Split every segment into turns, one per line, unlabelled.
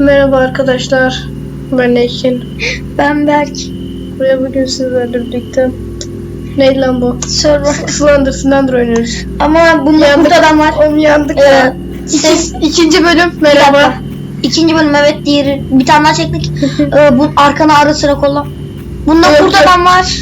Merhaba arkadaşlar. Ben Ekin.
Ben Berk.
Ve bugün sizlerle birlikte neydi lan bu?
Server.
Slender, Slender oynuyoruz.
Ama bunda
Yandık.
kurt adam var.
Oğlum yandık
Ee,
ya.
ses-
İki, ikinci bölüm. Merhaba.
İkinci bölüm evet diğeri bir tane daha çektik. ee, bu arkana ara sıra kolla. Bunda
Evet,
kurt adam var.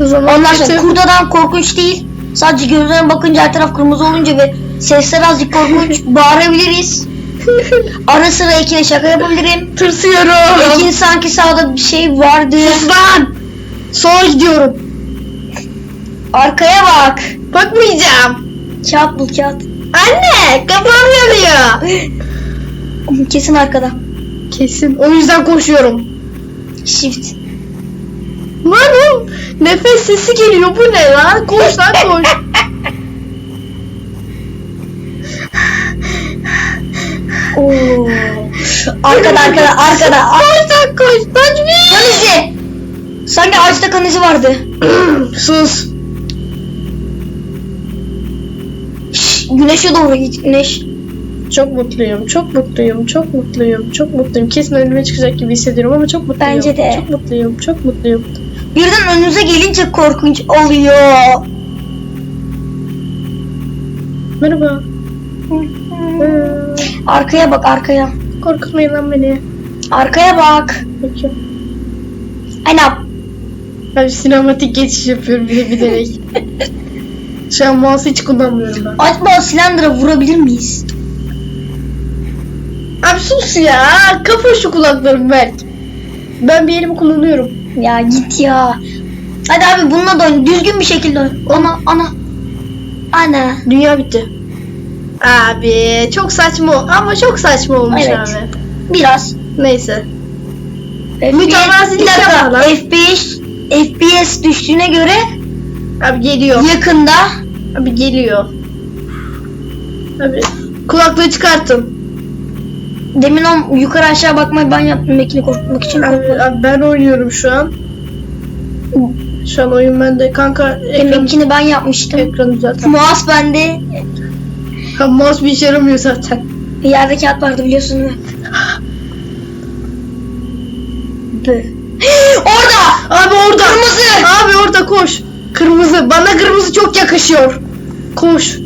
Ondan sonra kurt adam korkunç değil. Sadece gözlerine bakınca her taraf kırmızı olunca ve sesler azıcık korkunç bağırabiliriz. Ara sıra Ekin'e şaka yapabilirim.
Tırsıyorum.
Ekin sanki sağda bir şey vardı.
Sus lan. Sola gidiyorum.
Arkaya bak.
Bakmayacağım.
Kağıt bul kağıt.
Anne kafam yanıyor.
Kesin arkada.
Kesin. O yüzden koşuyorum.
Shift.
Lan oğlum, nefes sesi geliyor. Bu ne lan? Koş lan koş.
Oo. Arkada arkada arkada.
Koş lan koş. Lan
Kan izi. Sanki ağaçta kan izi vardı.
Sus.
Şş, güneşe doğru git güneş.
Çok mutluyum, çok mutluyum, çok mutluyum, çok mutluyum. Kesin önüme çıkacak gibi hissediyorum ama çok mutluyum.
Bence de.
Çok mutluyum, çok mutluyum.
Birden önünüze gelince korkunç oluyor.
Merhaba. Hmm,
Arkaya bak arkaya.
korkutmayın lan beni.
Arkaya bak.
Peki.
Aynen.
Abi sinematik geçiş yapıyorum bir de bilerek. Şu an mouse hiç kullanmıyorum ben.
Acaba Slender'a vurabilir miyiz?
Abi sus ya. Kapa şu kulaklarımı Berk. Ben bir elimi kullanıyorum.
Ya git ya. Hadi abi bununla da oyna. Düzgün bir şekilde oyna. Ana ana. Ana.
Dünya bitti. Abi çok saçma ama çok saçma olmuş
Evet.
abi.
Biraz.
Neyse.
FPS,
Mütevazilik
bir dakika.
yapma lan.
FPS, FPS düştüğüne göre
Abi geliyor.
yakında
Abi geliyor. Abi kulaklığı çıkarttım.
demin o yukarı aşağı bakmayı ben yaptım Mekin'i korkutmak için.
Abi, abi ben oynuyorum şu an. Şu an oyun bende. Kanka ekran,
Deminkini ben yapmıştım.
ekranı düzelt.
Mouse bende.
Ha, mouse bir işe yaramıyor zaten.
Yerde kağıt vardı biliyorsun değil mi? Orada!
Abi orada.
Kırmızı!
Abi orada koş. Kırmızı. Bana kırmızı çok yakışıyor. Koş.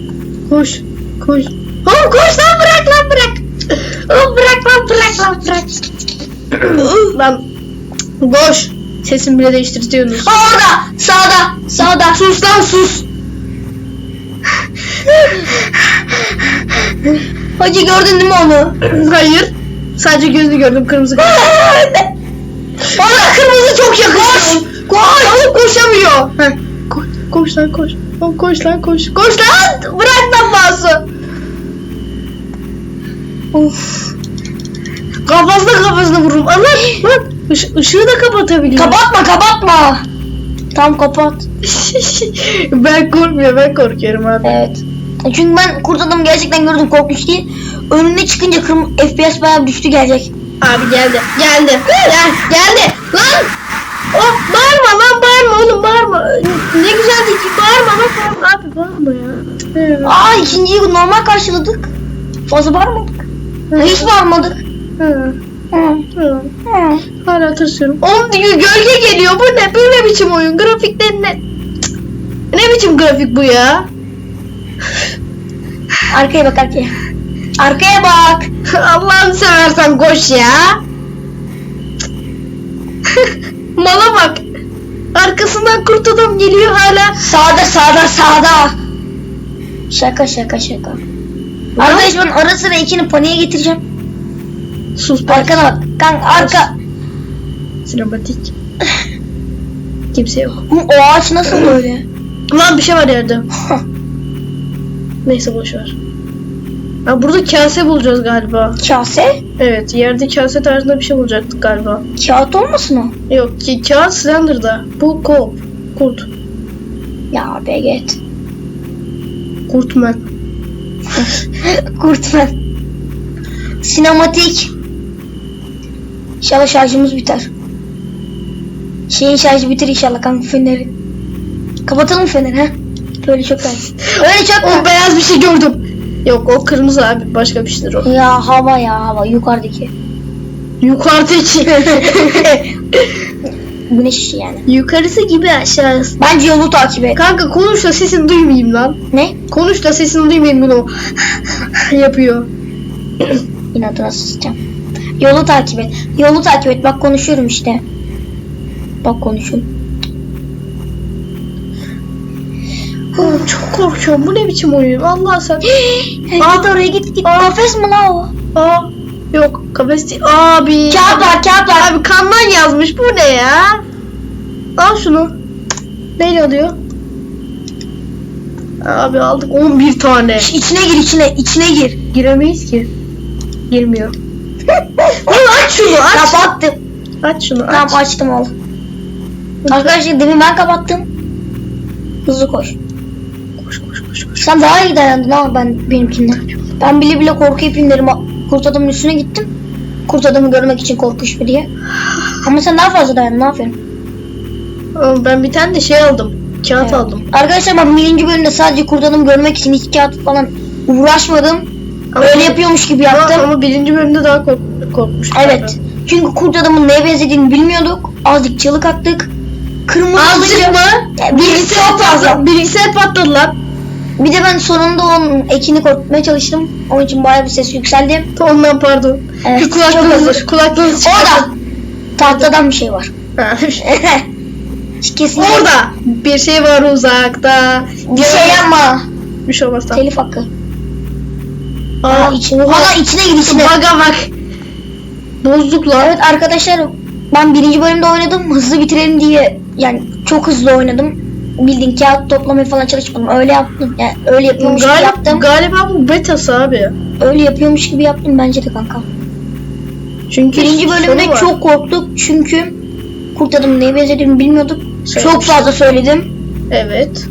Koş. Koş. Oğlum koş lan bırak lan bırak. Oğlum bırak lan bırak lan bırak. lan koş. Sesimi bile değiştirtiyorsunuz.
Aa, orada! Sağda! Sağda!
Sus lan sus.
Hacı gördün değil mi onu?
Hayır. Sadece gözünü gördüm kırmızı. Bana kırmızı çok yakışıyor. Koş. Oğlum koşamıyor. Heh. Koş, koş lan koş. Oğlum koş lan koş. Koş lan. Bırak lan bazı.
Of.
Kafasına kafasına vururum. Allah lan. Iş, ışığı da kapatabiliyor.
Kapatma kapatma. Tam kapat.
ben korkmuyorum ben korkuyorum abi.
Evet. Çünkü ben kurt adamı gerçekten gördüm korkunç değil. Önüne çıkınca kırm FPS bayağı düştü gelecek.
Abi geldi. Geldi. Gel, geldi. Lan. Oh, bağırma lan bağırma oğlum bağırma. Ne güzel değil ki bağırma lan bağırma. Abi bağırma ya.
Aa ikinciyi normal karşıladık. Fazla bağırmadık. Hiç bağırmadık.
Hı,
Hı.
hı.
Hı.
Hala tırsıyorum. Oğlum diyor gölge geliyor. Bu ne? Bu ne biçim oyun? Grafikte ne? Ne biçim grafik bu ya?
Arkaya bak arkaya. Arkaya bak.
Allah'ını seversen koş ya. Mala bak. Arkasından kurt adam geliyor hala.
Sağda sağda sağda. Şaka şaka şaka. Arkadaş ben ara sıra ikini paniğe getireceğim.
Sus bak.
Arkana bak. Kanka arka.
Sinematik. Kimse yok.
O ağaç nasıl böyle?
Lan bir şey var yerde. Neyse boş ver. Ha, burada kase bulacağız galiba.
Kase?
Evet yerde kase tarzında bir şey bulacaktık galiba.
Kağıt olmasın o?
Yok ki kağıt Slender'da. Bu kop. Kurt.
Ya beget.
Kurtman.
Kurtman. Sinematik. İnşallah şarjımız biter. Şeyin şarjı bitir inşallah kanka feneri. Kapatalım feneri ha. Böyle çok var. Öyle çok
O
var.
beyaz bir şey gördüm. Yok o kırmızı abi başka bir şeydir o.
Ya hava ya hava yukarıdaki.
Yukarıdaki.
Güneş yani.
Yukarısı gibi aşağısı.
Bence yolu takip et.
Kanka konuş da sesini duymayayım lan.
Ne?
Konuş da sesini duymayayım bunu. yapıyor.
İnadına susacağım. Yolu takip et. Yolu takip et. Bak konuşuyorum işte. Bak konuşuyorum.
Oğlum çok korkuyorum. Bu ne biçim oyun? Allah sen.
Aa, git oraya git git. Kafes mi la o?
Aa yok kafes değil. Abi.
Kağıt var kağıt var.
Abi kandan yazmış. Bu ne ya? Al şunu. Neyle alıyor? Abi aldık 11 tane.
İçine gir içine. içine gir.
Giremeyiz ki. Girmiyor. Oğlum aç şunu aç.
Kapattım.
Aç şunu aç.
Tamam açtım oğlum. Arkadaşlar demin ben kapattım. Hızlı koş.
Koş koş koş koş.
Sen daha iyi dayandın ama ben benimkinden. Ben bile bile korku filmlerimi kurt adamın üstüne gittim. Kurt adamı görmek için korkuş mu diye. Ama sen daha fazla dayandın aferin.
Oğlum ben bir tane de şey aldım. Kağıt
Evet.
aldım.
Arkadaşlar ben birinci bölümde sadece kurt adamı görmek için hiç kağıt falan uğraşmadım.
Ama-
Öyle yapıyormuş gibi yaptım.
Ama, ama birinci bölümde daha kork korkmuştum.
Evet. Çünkü kurt adamın neye benzediğini bilmiyorduk. Azıcık çığlık attık. Kırmızı
Azıcık mı?
Ya, Birisi çok fazla.
Bilgisayar patladı lan.
Bir de ben sonunda onun ekini korkutmaya çalıştım. Onun için bayağı bir ses yükseldi.
Ondan pardon.
Evet, çok
kulaklığınız,
özür.
kulaklığınız.
Orada tahtadan bir şey var.
Ha.
Kesin
Orada bir şey var uzakta.
bir şey yapma.
Bir şey olmaz tamam.
Telif hakkı.
Aa,
Aa, içine, Hala içine gir içine.
Baga bak. Bozduk lan.
Evet arkadaşlar ben birinci bölümde oynadım. Hızlı bitirelim diye yani çok hızlı oynadım. Bildiğin kağıt toplamaya falan çalışmadım. Öyle yaptım. Yani öyle yapıyormuş gibi
Galip,
yaptım.
galiba bu betası abi.
Öyle yapıyormuş gibi yaptım bence de kanka.
Çünkü
Birinci bölümde
var.
çok korktuk çünkü kurt adamın neye benzediğini bilmiyorduk.
Söylemiştim.
Çok fazla söyledim.
Evet.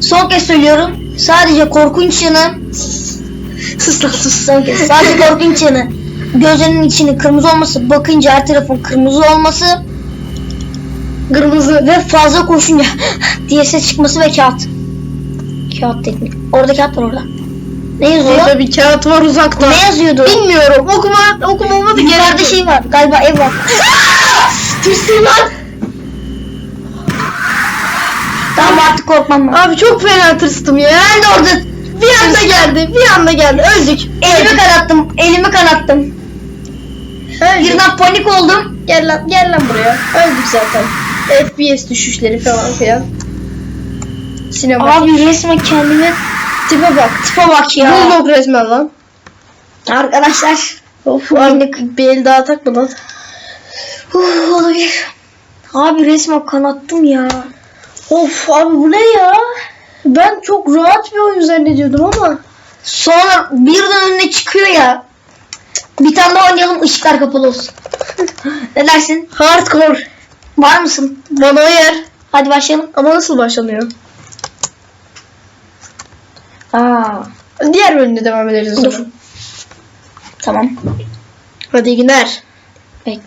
Son kez söylüyorum. Sadece korkunç yanı
Sus lan sus.
son kez. Sadece korkunç yanı gözlerinin içinin kırmızı olması, bakınca her tarafın kırmızı olması
Kırmızı.
ve fazla koşunca diye ses çıkması ve kağıt. Kağıt teknik. Orada kağıt var orada. Ne yazıyor?
Orada bir kağıt var uzakta.
Ne yazıyordu?
Bilmiyorum. Okuma okumama da
Yukarıda şey var. Galiba ev var.
Tırsın lan.
Tamam artık korkmam ben.
Abi çok fena tırstım ya.
Ben de orada
Bir anda geldi. Bir anda geldi. Öldük.
elimi kanattım. Elimi kanattım.
Öldük.
Birden panik oldum.
Gel lan, gel lan buraya. Öldük zaten. FPS düşüşleri falan filan. Sinema.
Abi resmen kendime
tipe bak.
tipe bak ya.
Bulldog resmen lan.
Arkadaşlar.
Of abi bir el daha takma lan.
Uf, olabilir. Abi resmen kanattım ya.
Of abi bu ne ya? Ben çok rahat bir oyun zannediyordum ama.
Sonra birden önüne çıkıyor ya. Bir tane daha oynayalım ışıklar kapalı olsun. ne dersin?
Hardcore.
Var mısın?
Bana yer.
Hadi başlayalım.
Ama nasıl başlanıyor?
Aa,
Diğer bölümde devam ederiz.
Dur. tamam.
Hadi iyi günler.
Bekle.